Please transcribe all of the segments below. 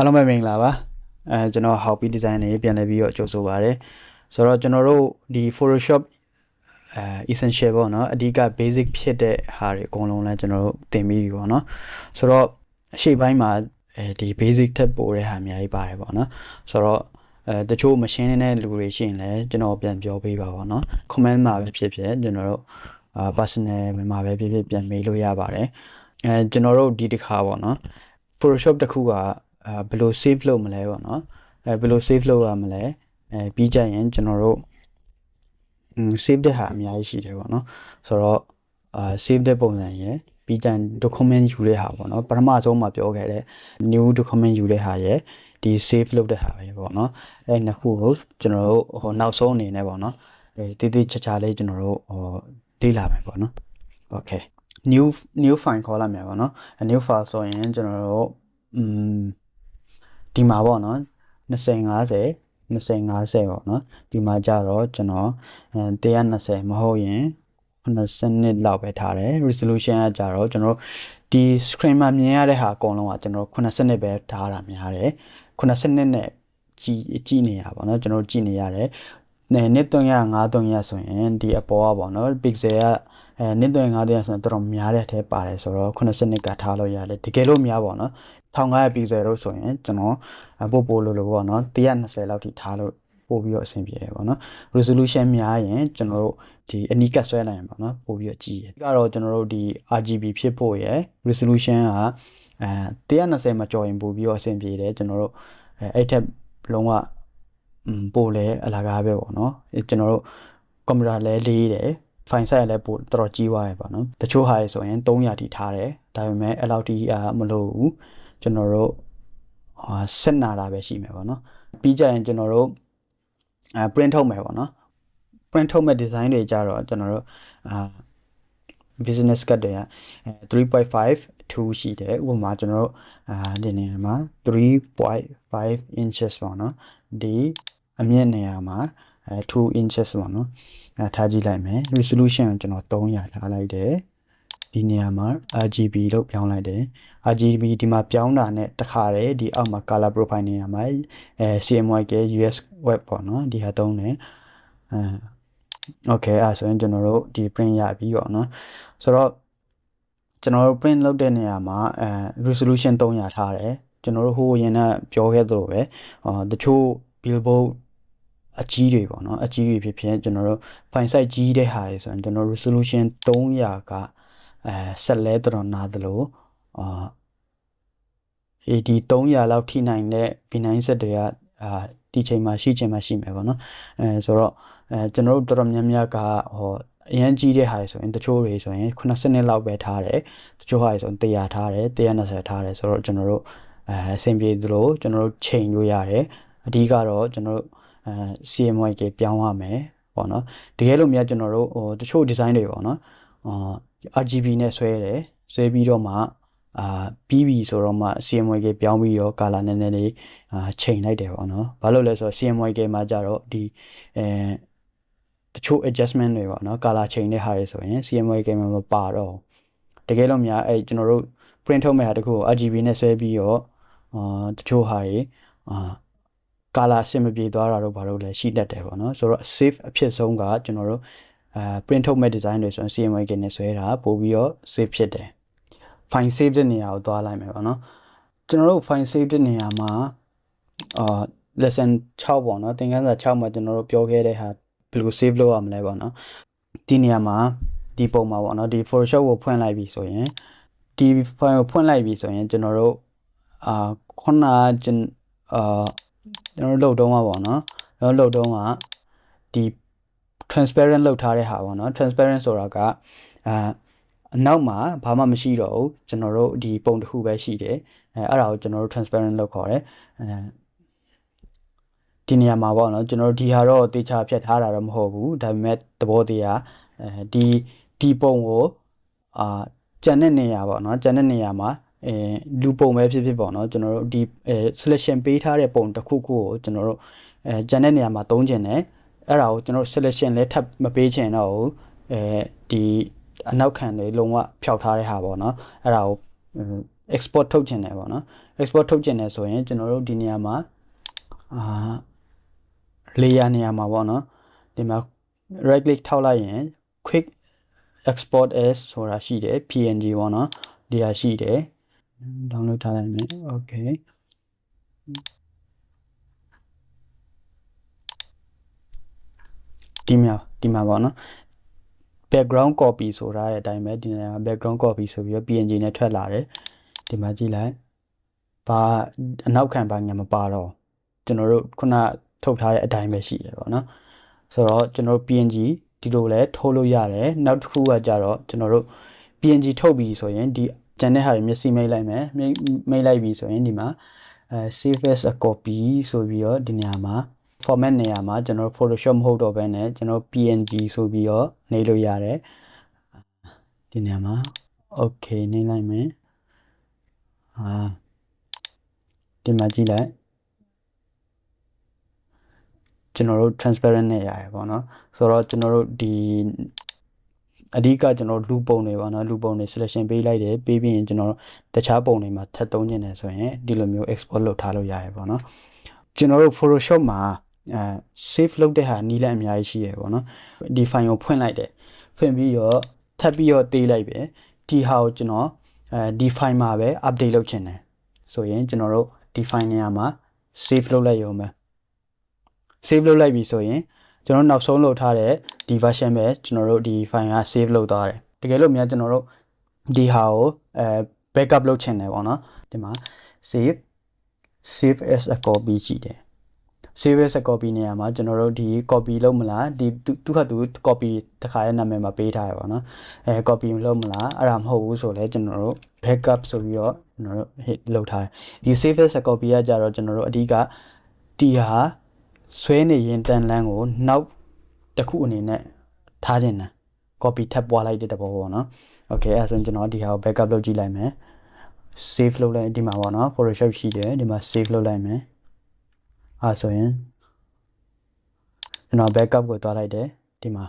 အားလုံးပဲမင်္ဂလာပါအဲကျွန်တော် Hobby Design နေပြန်လည်ပြီးတော့ကြိုဆိုပါရစေဆိုတော့ကျွန်တော်တို့ဒီ Photoshop အဲ essential ပေါ့နော်အဓိက basic ဖြစ်တဲ့ဟာတွေအကုန်လုံးလဲကျွန်တော်တို့သင်ပြီးပြီပေါ့နော်ဆိုတော့အရှိပိုင်းမှာအဲဒီ basic ထက်ပိုတဲ့ဟာအများကြီးပါတယ်ပေါ့နော်ဆိုတော့အဲတချို့မရှင်းတဲ့လူတွေရှိရင်လည်းကျွန်တော်ပြန်ပြောပေးပါပေါ့နော် comment မှာပဲဖြစ်ဖြစ်ကျွန်တော်တို့အာ personal မှာပဲဖြစ်ဖြစ်ပြန်မေးလို့ရပါတယ်အဲကျွန်တော်တို့ဒီတစ်ခါပေါ့နော် Photoshop တစ်ခုက အာဘယ်လို save လုပ်မလဲပေါ့နော်အဲဘယ်လို save လုပ်ရမလဲအဲပြီးကြရင်ကျွန်တော်တို့ save တဲ့ဟာအများကြီးရှိတယ်ပေါ့နော်ဆိုတော့အာ save တဲ့ပုံစံရယ်ပြီးကြရင် document ယူတဲ့ဟာပေါ့နော်ပထမဆုံးမှာပြောခဲ့တဲ့ new document ယူတဲ့ဟာရယ်ဒီ save လုပ်တဲ့ဟာပဲပေါ့နော်အဲနှစ်ခုကိုကျွန်တော်တို့ဟိုနောက်ဆုံးအနေနဲ့ပေါ့နော်အဲတိတိချာချာလေးကျွန်တော်တို့ဟိုလေ့လာမယ်ပေါ့နော် okay new new file ခေါ်လာမယ်ပေါ့နော် new file ဆိုရင်ကျွန်တော်တို့อืม ဒီမှာပေါ့နော်2050 2050ပေါ့နော်ဒီမှာကြတော့ကျွန်တော်အဲ120မဟုတ်ရင်80နှစ်လောက်ပဲထားတယ် resolution ကကြတော့ကျွန်တော်တို့ဒီ screen မှာမြင်ရတဲ့ဟာအကုန်လုံးကကျွန်တော်80နှစ်ပဲထားတာများတယ်80နှစ်နဲ့ကြည်ကြည်နေရပါတော့ကျွန်တော်ကြည်နေရတယ်နဲ့နှစ်300 5300ဆိုရင်ဒီအပေါ်ကပေါ့နော် pixel က အဲနှစ်သွင်း900ဆိုတော့တော်တော်များတဲ့အထဲပါတယ်ဆိုတော့80နှစ်ကထားလို့ရတယ်တကယ်လို့များပေါ့နော်1500 pixel လို့ဆိုရင်ကျွန်တော်ပို့ပို့လို့လို့ပေါ့နော်120လောက်ထိထားလို့ပို့ပြီးတော့အဆင်ပြေတယ်ပေါ့နော် resolution များရင်ကျွန်တော်တို့ဒီအနီးကပ်ဆွဲလိုက်ရင်ပေါ့နော်ပို့ပြီးတော့ကြည့်ရဒီကတော့ကျွန်တော်တို့ဒီ RGB ဖြစ်ဖို့ရယ် resolution ကအဲ120မှာကြော်ရင်ပို့ပြီးတော့အဆင်ပြေတယ်ကျွန်တော်တို့အဲအဲ့ထက်လုံးဝอืมပို့လဲအလာကားပဲပေါ့နော်ကျွန်တော်တို့ကွန်ပျူတာလဲလေးတယ် file size လည်းပို့တော်တော်ကြီးသွားရပါတော့တချို့ဟာတွေဆိုရင်300ထိထားတယ်ဒါပေမဲ့အဲ့လောက်ထိအာမလို့ဘူးကျွန်တော်တို့ဟာဆက်နာတာပဲရှိမယ်ပေါ့နော်ပြီးကြရင်ကျွန်တော်တို့အာ print ထုတ်မယ်ပေါ့နော် print ထုတ်မဲ့ design တွေကြတော့ကျွန်တော်တို့အာ business card တွေက3.5 2ရှိတယ်ဥပမာကျွန်တော်တို့အာဒီနေရာမှာ3.5 inches ပေါ့နော်ဒီအမြင့်နေရာမှာအဲ 2 inches ပေါ့နော်အဲထားကြည့်လိုက်မယ် resolution ကိုကျွန်တော်300ထားလိုက်တယ်ဒီနေရာမှာ RGB လို့ပြောင်းလိုက်တယ် RGB ဒီမှာပြောင်းတာနဲ့တခါတည်းဒီအောက်မှာ color profile နေရာမှာအဲ CMYK US web ပေါ့နော်ဒီဟာသုံးတယ်အဲ okay အဲဆိုရင်ကျွန်တော်တို့ဒီ print ရပြီပေါ့နော်ဆိုတော့ကျွန်တော်တို့ print လုပ်တဲ့နေရာမှာအဲ resolution 300ထားတယ်ကျွန်တော်တို့ဟိုရင်ကပြောခဲ့သလိုပဲအာတချို့ billboard အကြီးတွေပေါ့နော်အကြီးတွေဖြစ်ဖြစ်ကျွန်တော်တို့ file size ကြီးတဲ့ဟာတွေဆိုရင်ကျွန်တော် resolution 300ကအဲဆက်လဲတော်တော်နာသလိုအာအေဒီ300လောက်ထိနိုင်တဲ့ V9 set တွေကအာဒီချိန်မှာရှိချိန်မှာရှိမယ်ပေါ့နော်အဲဆိုတော့အဲကျွန်တော်တို့တော်တော်များများကဟောအရန်ကြီးတဲ့ဟာဆိုရင်တချို့တွေဆိုရင်80နှစ်လောက်ပဲထားတယ်တချို့ဟာဆိုရင်100ထားတယ်120ထားတယ်ဆိုတော့ကျွန်တော်တို့အဲအဆင်ပြေသလိုကျွန်တော်တို့ချိန်လို့ရတယ်အဓိကတော့ကျွန်တော်တို့ အဲ CMYK ပြောင်းရမယ်ပေါ့နော်တကယ်လို့များကျွန်တော်တို့ဟိုတချို့ design တွေပေါ့နော်အာ RGB နဲ့ဆွဲတယ်ဆွဲပြီးတော့မှအာပြီးပြီဆိုတော့မှ CMYK ပြောင်းပြီးတော့ color နည်းနည်းလေးအာချိန်လိုက်တယ်ပေါ့နော်ဘာလို့လဲဆိုတော့ CMYK မှာကြတော့ဒီအဲတချို့ adjustment တွေပေါ့နော် color ချိန်တဲ့ဟာတွေဆိုရင် CMYK မှာမပါတော့တကယ်လို့များအဲကျွန်တော်တို့ print ထုတ်မဲ့ဟာတခုကို RGB နဲ့ဆွဲပြီးတော့အာတချို့ဟာတွေအာ ကာလာအဆင်မပြေသွားတာတော့ဘာလို့လဲရှိတတ်တယ်ပေါ့နော်ဆိုတော့ safe အဖြစ်ဆုံးကကျွန်တော်တို့အဲ print ထုတ်မဲ့ design တွေဆိုရင် CMYK နဲ့ဆွဲတာပို့ပြီးတော့ safe ဖြစ်တယ် file save တဲ့နေရာကိုသွားလိုက်မယ်ပေါ့နော်ကျွန်တော်တို့ file save တဲ့နေရာမှာအာ lesson 6ပေါ့နော်သင်ခန်းစာ6မှာကျွန်တော်တို့ပြောခဲ့တဲ့ဟာဘယ်လို save လုပ်ရမလဲပေါ့နော်ဒီနေရာမှာဒီပုံမှာပေါ့နော်ဒီ Photoshop ကိုဖွင့်လိုက်ပြီဆိုရင်ဒီ file ကိုဖွင့်လိုက်ပြီဆိုရင်ကျွန်တော်တို့အာခုနကျွန်အာ ကျွန်တော်တို့လုပ်တော့မှာပေါ့နော်ကျွန်တော်လုပ်တော့မှာဒီ transparent လောက်ထားတဲ့ဟာပေါ့နော် transparent ဆိုတာကအာအနောက်မှာဘာမှမရှိတော့ဘူးကျွန်တော်တို့ဒီပုံတစ်ခုပဲရှိတယ်အဲအဲ့ဒါကိုကျွန်တော်တို့ transparent လောက်ခေါ်တယ်အဲဒီနေရာမှာပေါ့နော်ကျွန်တော်တို့ဒီဟာတော့တေချာဖြတ်ထားတာတော့မဟုတ်ဘူးဒါပေမဲ့သဘောတရားအဲဒီဒီပုံကိုအာကြံတဲ့နေရာပေါ့နော်ကြံတဲ့နေရာမှာ အဲလူပုံပဲဖြစ်ဖြစ်ပေါ့နော်ကျွန်တော်တို့ဒီအဲ selection ပေးထားတဲ့ပုံတစ်ခုခုကိုကျွန်တော်တို့အဲကြံတဲ့နေရာမှာသုံးကျင်တယ်အဲ့ဒါကိုကျွန်တော်တို့ selection လဲထပ်မပေးချင်တော့ဘူးအဲဒီအနောက်ခံတွေလုံးဝဖျောက်ထားတဲ့ဟာပေါ့နော်အဲ့ဒါကို export ထုတ်ချင်တယ်ပေါ့နော် export ထုတ်ချင်တယ်ဆိုရင်ကျွန်တော်တို့ဒီနေရာမှာအာ layer နေရာမှာပေါ့နော်ဒီမှာ right click ထောက်လိုက်ရင် quick export as ဆိုတာရှိတယ် png ပေါ့နော်ဒီဟာရှိတယ် download ထားလိုက်မယ် okay ဒီမှာဒီမှာပေါ့နော် background copy ဆိုတာတဲ့အတိုင်းပဲဒီနေရာမှာ background copy ဆိုပြီးတော့ PNG နဲ့ထွက်လာတယ်ဒီမှာကြည့်လိုက်ဘာအနောက်ခံဘာညာမပါတော့ကျွန်တော်တို့ခုနထုတ်ထားတဲ့အတိုင်းပဲရှိတယ်ပေါ့နော်ဆိုတော့ကျွန်တော်တို့ PNG ဒီလိုလဲထိုးလို့ရတယ်နောက်တစ်ခုကကြတော့ကျွန်တော်တို့ PNG ထုတ်ပြီဆိုရင်ဒီ ကျန်တဲ့ဟာတွေမျက်စိမိတ်လိုက်မယ်မိတ်လိုက်ပြီဆိုရင်ဒီမှာအဲ save as a copy ဆိုပြီးတော့ဒီနေရာမှာ format နေရာမှာကျွန်တော် Photoshop မဟုတ်တော့ဘဲနဲ့ကျွန်တော် PNG ဆိုပြီးတော့နေလို့ရတယ်ဒီနေရာမှာ okay နေလိုက်မယ်အာဒီမှာကြည့်လိုက်ကျွန်တော်တို့ transparent နဲ့ရတယ်ပေါ့နော်ဆိုတော့ကျွန်တော်တို့ဒီ အဓိကကျွန်တော်လူပုံတွေပေါ့နော်လူပုံတွေ selection ပေးလိုက်တယ်ပေးပြီးရင်ကျွန်တော်တခြားပုံတွေမှာထပ်သုံးနေတယ်ဆိုရင်ဒီလိုမျိုး export လုပ်ထားလို့ရတယ်ပေါ့နော်ကျွန်တော်တို့ Photoshop မှာအဲ save လုပ်တဲ့ဟာနီးလန့်အများကြီးရှိရပေါ့နော်ဒီ file ကိုဖွင့်လိုက်တယ်ဖွင့်ပြီးတော့ထပ်ပြီးတော့သေးလိုက်ပဲဒီဟာကိုကျွန်တော်အဲဒီ file မှာပဲ update လုပ်ချင်တယ်ဆိုရင်ကျွန်တော်တို့ဒီ file နေရာမှာ save လုပ်လိုက်ရုံပဲ save လုပ်လိုက်ပြီဆိုရင် ကျွန်တော်နောက်ဆုံးလုပ်ထားတဲ့ဒီ version ပဲကျွန်တော်တို့ဒီ file က save လုပ်သွားတယ်တကယ်လို့များကျွန်တော်တို့ဒီဟာကိုအဲ backup လုပ်ချင်တယ်ပေါ့နော်ဒီမှာ save save as a copy ရှိတယ် save as a copy နေရာမှာကျွန်တော်တို့ဒီ copy လုပ်မလားဒီသူဟာသူ copy တခါရဲ့နာမည်မှာပေးထားရပါတော့အဲ copy လုပ်မလားအဲ့ဒါမဟုတ်ဘူးဆိုလဲကျွန်တော်တို့ backup ဆိုပြီးတော့ကျွန်တော်တို့ hit လုပ်ထားတယ်ဒီ save as a copy ကကြတော့ကျွန်တော်တို့အဓိကဒီဟာ ဆွဲနေရင်တန်လန်းကိုနောက်တစ်ခုအနေနဲ့ထားခြင်းတယ် copy ထပ်ပွားလိုက်တဲ့တဘောပေါ့နော် okay အဲဆိုရင်ကျွန်တော်ဒီဟာကို backup လုပ်ကြည့်လိုက်မယ် save လုပ်လိုက်ဒီမှာပေါ့နော် photoshop ရှိတယ်ဒီမှာ save လုပ်လိုက်မယ်အဲဆိုရင်ကျွန်တော် backup ကိုတွားလိုက်တယ်ဒီမှာ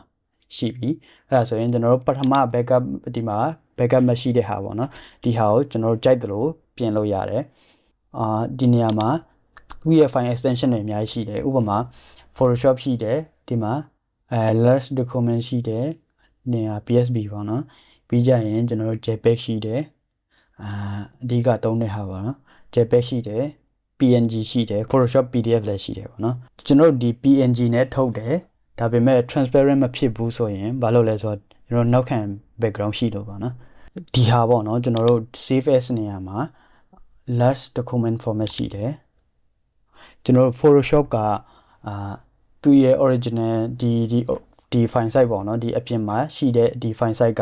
ရှိပြီအဲ့ဒါဆိုရင်ကျွန်တော်တို့ပထမ backup ဒီမှာ backup မရှိတဲ့ဟာပေါ့နော်ဒီဟာကိုကျွန်တော်တို့ကြိုက်သလိုပြင်လို့ရတယ်အာဒီနေရာမှာ သူ့ရဲ့ file extension တွေအများကြီးရှိတယ်ဥပမာ Photoshop ရှိတယ်ဒီမှာအဲ large document ရှိတယ်နေရာ PSB ပေါ့နော်ပြီးကြရင်ကျွန်တော်တို့ JPEG ရှိတယ်အာအဓိကသုံးတဲ့ဟာပါနော် JPEG ရှိတယ် PNG ရှိတယ် Photoshop PDF လည်းရှိတယ်ပေါ့နော်ကျွန်တော်တို့ဒီ PNG နဲ့ထုတ်တယ်ဒါပေမဲ့ transparent မဖြစ်ဘူးဆိုရင်ဘာလို့လဲဆိုတော့ကျွန်တော်နောက်ခံ background ရှိလို့ပေါ့နော်ဒီဟာပေါ့နော်ကျွန်တော်တို့ save as နေရာမှာ large document format ရှိတယ် ကျွန်တော်တို့ Photoshop ကအာသူ့ရဲ့ original ဒီဒီဒီ file size ပေါ့နော်ဒီအပြင်မှာရှိတဲ့ဒီ file size က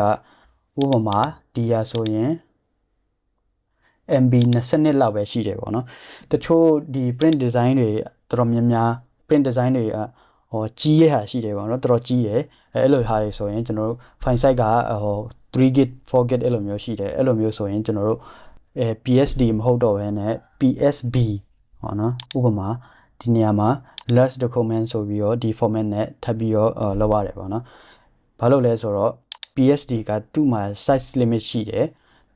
ဥပမာဒီဟာဆိုရင် MB 22လောက်ပဲရှိတယ်ပေါ့နော်တချို့ဒီ print design တွေတော်တော်များများ print design တွေကဟောကြီးရဲ့ဟာရှိတယ်ပေါ့နော်တော်တော်ကြီးတယ်အဲအဲ့လိုဟာတွေဆိုရင်ကျွန်တော်တို့ file size ကဟော 3GB 4GB အဲ့လိုမျိုးရှိတယ်အဲ့လိုမျိုးဆိုရင်ကျွန်တော်တို့အဲ PSD မဟုတ်တော့ဘဲနဲ့ PSB ဟောနော်ဥပမာဒီနေရာမှာ large document ဆိုပြီးတော့ဒီ format နဲ့ထပ်ပြီးတော့လောက်ရတယ်ပေါ့နော်ဘာလို့လဲဆိုတော့ PSD ကသူ့မှာ size limit ရှိတယ်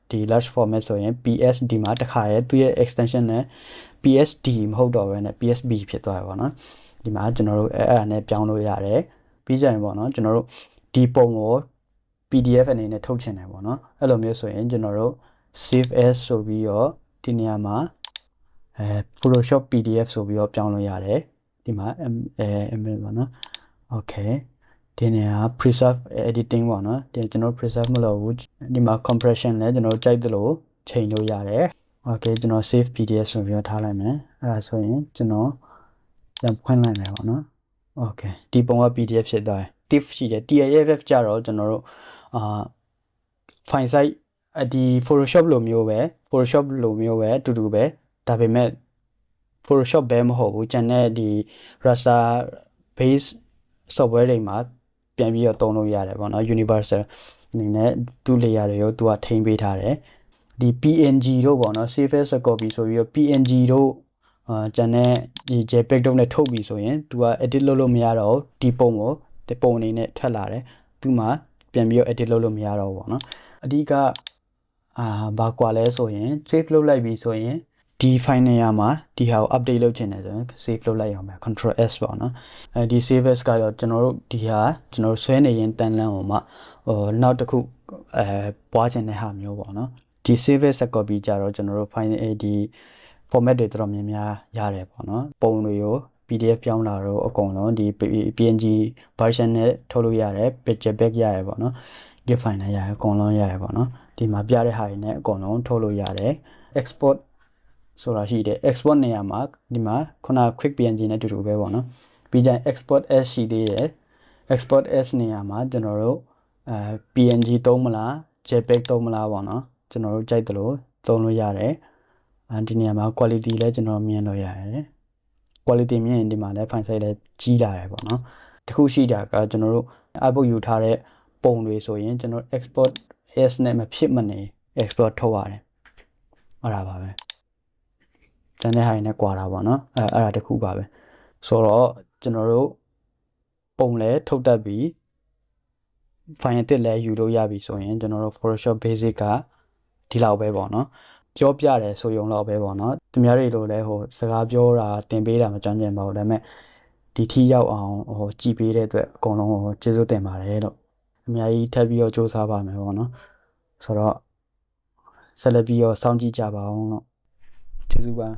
ဒီ large format ဆိုရင် PSD မှာတစ်ခါရဲသူ့ရဲ့ extension နဲ့ PSD မဟုတ်တော့ဘဲနဲ့ PSB ဖြစ်သွားတယ်ပေါ့နော်ဒီမှာကျွန်တော်တို့အဲ့အဲ့နဲ့ပြောင်းလို့ရတယ်ပြီးကြရင်ပေါ့နော်ကျွန်တော်တို့ဒီပုံကို PDF အနေနဲ့ထုတ်ချင်တယ်ပေါ့နော်အဲ့လိုမျိုးဆိုရင်ကျွန်တော်တို့ save as ဆိုပြီးတော့ဒီနေရာမှာ အဲ Photoshop PDF ဆိုပြီးတော့ပြောင်းလို့ရတယ်ဒီမှာအဲ email ပေါ့နော် okay ဒီနေရာ preserve editing ပေါ့နော်ဒီကျွန်တော် preserve မလုပ်ဘူးဒီမှာ compression လည်းကျွန်တော်ကြိုက်သလိုချိန်လို့ရတယ် okay ကျွန်တော် save pdf ဆိုပြီးတော့ထားလိုက်မယ်အဲ့ဒါဆိုရင်ကျွန်တော်ပြန်ဖွင့်လိုက်မယ်ပေါ့နော် okay ဒီပုံက pdf ဖြစ်သွားတယ် TIFF ရှိတယ် TIFF ကြတော့ကျွန်တော်တို့အာ file size အဒီ Photoshop လိုမျိုးပဲ Photoshop လိုမျိုးပဲအတူတူပဲ ဒါပေမဲ့ Photoshop ပဲမဟုတ်ဘူးကျန်တဲ့ဒီ raster base software တွေမှာပြန်ပြီးတော့သုံးလို့ရတယ်ပေါ့နော် universal အနေနဲ့သူ့ layer တွေကိုသူကထိန်းပေးထားတယ်ဒီ PNG တို့ပေါ့နော် save as a copy ဆိုပြီးတော့ PNG တို့အာကျန်တဲ့ဒီ JPEG တို့နဲ့ထုတ်ပြီဆိုရင် तू က edit လုပ်လို့မရတော့ဒီပုံကိုဒီပုံအနေနဲ့ထွက်လာတယ်သူမှပြန်ပြီးတော့ edit လုပ်လို့မရတော့ဘူးပေါ့နော်အဓိကအာဘာကွာလဲဆိုရင် save လုပ်လိုက်ပြီဆိုရင် ဒီ file နေရာမှာဒီဟာကို update လုပ်ချင်တယ်ဆိုရင် save လုပ်လိုက်ရအောင်မယ် control s ပေါ့နော်အဲဒီ save as ကတော့ကျွန်တော်တို့ဒီဟာကျွန်တော်တို့ဆွဲနေရင်တန်လန်းအောင်မှဟိုနောက်တစ်ခုအဲပွားချင်တဲ့ဟာမျိုးပေါ့နော်ဒီ save as copy ကြတော့ကျွန်တော်တို့ file ဒီ format တွေတော်တော်များများရတယ်ပေါ့နော်ပုံတွေကို PDF ပြောင်းလာတော့အကုန်လုံးဒီ PNG version နဲ့ထုတ်လို့ရတယ် picture back ရတယ်ပေါ့နော် gif file နဲ့ရတယ်အကုန်လုံးရတယ်ပေါ့နော်ဒီမှာပြတဲ့ဟာတွေနဲ့အကုန်လုံးထုတ်လို့ရတယ် export ဆိုတာရှိတယ် export နေရာမှာဒီမှာခုန quick png နဲ့တူတူပဲပေါ့နော်ပြီးကြရင် export s ရှိသေးတယ် export s နေရာမှာကျွန်တော်တို့အဲ png သုံးမလား jpeg သုံးမလားပေါ့နော်ကျွန်တော်တို့ကြိုက်တယ်လို့သုံးလို့ရတယ်အဲဒီနေရာမှာ quality လည်းကျွန်တော်မြင်လို့ရတယ် quality မြင်ရင်ဒီမှာလည်း file size လည်းကြီးလာတယ်ပေါ့နော်တခုရှိတာကကျွန်တော်တို့ output ယူထားတဲ့ပုံတွေဆိုရင်ကျွန်တော် export s နဲ့မဖြစ်မနေ export ထုတ်ရတယ်အဲ့ဒါပါပဲ တန်းတဲ့ဟာနဲ့ကွာတာပေါ့နော်အဲအဲ့ဒါတခုပါပဲဆိုတော့ကျွန်တော်တို့ပုံလဲထုတ်တတ်ပြီး file တစ်လဲယူလို့ရပြီဆိုရင်ကျွန်တော်တို့ Photoshop Basic ကဒီလောက်ပဲပေါ့နော်ပြောပြတယ်ဆိုရုံတော့ပဲပေါ့နော်သူများတွေလိုလဲဟိုစကားပြောတာတင်ပေးတာမကြမ်းကြမ်းပါဘူးဒါပေမဲ့ဒီထီရောက်အောင်ဟိုကြည်ပေးတဲ့အတွက်အကုန်လုံးဟိုကျေးဇူးတင်ပါတယ်လို့အများကြီးထပ်ပြီးတော့စူးစမ်းပါမယ်ပေါ့နော်ဆိုတော့ဆက်လက်ပြီးတော့စောင့်ကြည့်ကြပါအောင်လို့ကျေးဇူးပါ